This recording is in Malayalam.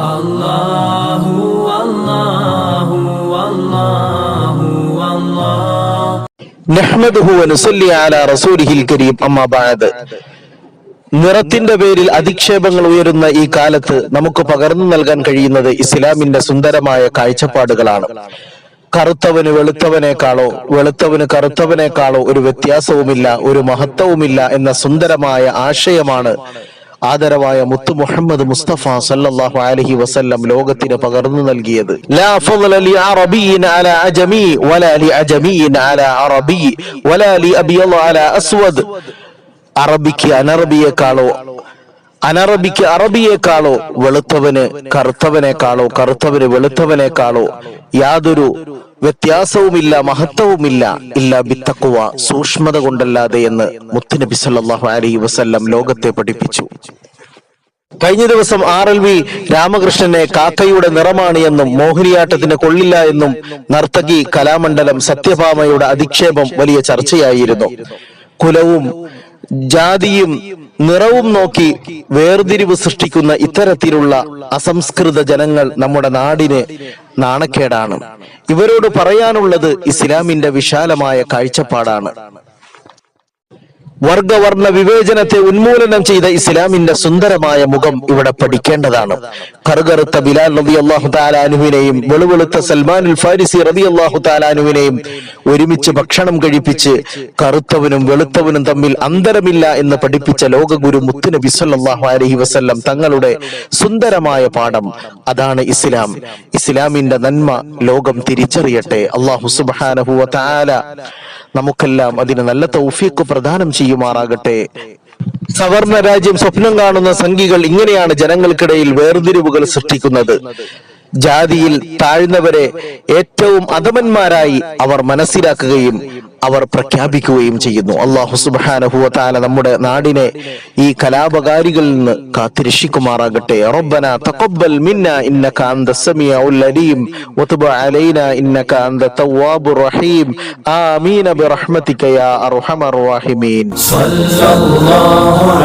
അല്ലാഹു അല്ലാഹു അല്ലാഹു അല്ലാഹു നഹ്മദുഹു വനുസല്ലി അലാ റസൂലിഹിൽ കരീം. അമ്മാ ബഅദ് നിറത്തിന്റെ പേരിൽ അധിക്ഷേപങ്ങൾ ഉയരുന്ന ഈ കാലത്ത് നമുക്ക് പകർന്നു നൽകാൻ കഴിയുന്നത് ഇസ്ലാമിന്റെ സുന്ദരമായ കാഴ്ചപ്പാടുകളാണ്. കറുത്തവന് വെളുത്തവനേക്കാളോ വെളുത്തവന് കറുത്തവനേക്കാളോ ഒരു വ്യത്യാസവുമില്ല ഒരു മഹത്വവുമില്ല എന്ന സുന്ദരമായ ആശയമാണ് ആദരവായ മുത്തു മുഹമ്മദ് മുസ്തഫ സല്ലല്ലാഹു അലൈഹി വസല്ലം ലോകത്തിന് പകർന്നു നൽകിയത്. ലാ ഫളല ലി അറബിയിൻ അലാ അജമി വലാ ലി അജമിയിൻ അലാ വലാ ലി അബിയല്ല അലാ അസ്വദ്. അറബിക്ക് അനറബിയേക്കാളോ അനറബിക്ക് അറബിയേക്കാളോ വെളുത്തവന് കറുത്തവനേക്കാളോ കറുത്തവന് വെളുത്തവനേക്കാളോ യാതൊരു വ്യത്യാസവുമില്ല മഹത്വവുമില്ല ഇല്ല ബിത്തക്കുവ സൂക്ഷ്മത കൊണ്ടല്ലാതെ എന്ന് മുത്തുനബി സല്ലാഹു അലൈഹി വസല്ലം ലോകത്തെ പഠിപ്പിച്ചു. കഴിഞ്ഞ ദിവസം ആർ എൽ വി രാമകൃഷ്ണനെ കാക്കയുടെ നിറമാണ് എന്നും മോഹിനിയാട്ടത്തിന് കൊള്ളില്ല എന്നും നർത്തകി കലാമണ്ഡലം സത്യഭാമയുടെ അധിക്ഷേപം വലിയ ചർച്ചയായിരുന്നു. കുലവും ജാതിയും നിറവും നോക്കി വേർതിരിവ് സൃഷ്ടിക്കുന്ന ഇത്തരത്തിലുള്ള അസംസ്കൃത ജനങ്ങൾ നമ്മുടെ നാടിന് നാണക്കേടാണ്. ഇവരോട് പറയാനുള്ളത് ഇസ്ലാമിന്റെ വിശാലമായ കാഴ്ചപ്പാടാണ്. വർഗവർണ വിവേചനത്തെ ഉന്മൂലനം ചെയ്ത ഇസ്ലാമിന്റെ സുന്ദരമായ മുഖം ഇവിടെ പഠിക്കേണ്ടതാണ്. കറുകറുത്ത ബിലാൽ റബി അള്ളാഹു താലാനുവിനെയും വെളുവെളുത്ത സൽമാനുൽ ഫാരിസി റബി അള്ളാഹു താലാനുവിനെയും ഒരുമിച്ച് ഭക്ഷണം കഴിപ്പിച്ച് കറുത്തവനും വെളുത്തവനും തമ്മിൽ അന്തരമില്ല എന്ന് പഠിപ്പിച്ച ലോകഗുരു മുത്തുനബി സല്ലാഹു അലഹി വസല്ലം തങ്ങളുടെ സുന്ദരമായ പാഠം അതാണ് ഇസ്ലാം. ഇസ്ലാമിന്റെ നന്മ ലോകം തിരിച്ചറിയട്ടെ. അള്ളാഹു സുബ്ഹാനഹു താല നമുക്കെല്ലാം അതിന് നല്ല തൗഫീക്ക് പ്രദാനം ചെയ്യുമാറാകട്ടെ. സവർണ രാജ്യം സ്വപ്നം കാണുന്ന സംഘികൾ ഇങ്ങനെയാണ് ജനങ്ങൾക്കിടയിൽ വേർതിരിവുകൾ സൃഷ്ടിക്കുന്നത്. ജാതിയിൽ താഴ്ന്നവരെ ഏറ്റവും അധമന്മാരായി അവർ മനസ്സിലാക്കുകയും അവർ പ്രഖ്യാപിക്കുകയും ചെയ്യുന്നു. അള്ളാഹു സുബാനഹുവല നമ്മുടെ നാടിനെ ഈ കലാപകാരികളിൽ നിന്ന് കാത്തിരക്ഷിക്കുമാറാകട്ടെ. റബ്ബന തഖബ്ബൽ മിന്ന ഇന്നക അന്ത സമീഉൽ അലീം. വതുബ് അലൈന ഇന്നക അന്ത തവ്വാബുർ റഹീം. ആമീൻ ബിറഹ്മതിക യാ അർഹമർ റഹീമീൻ. സല്ലല്ലാഹു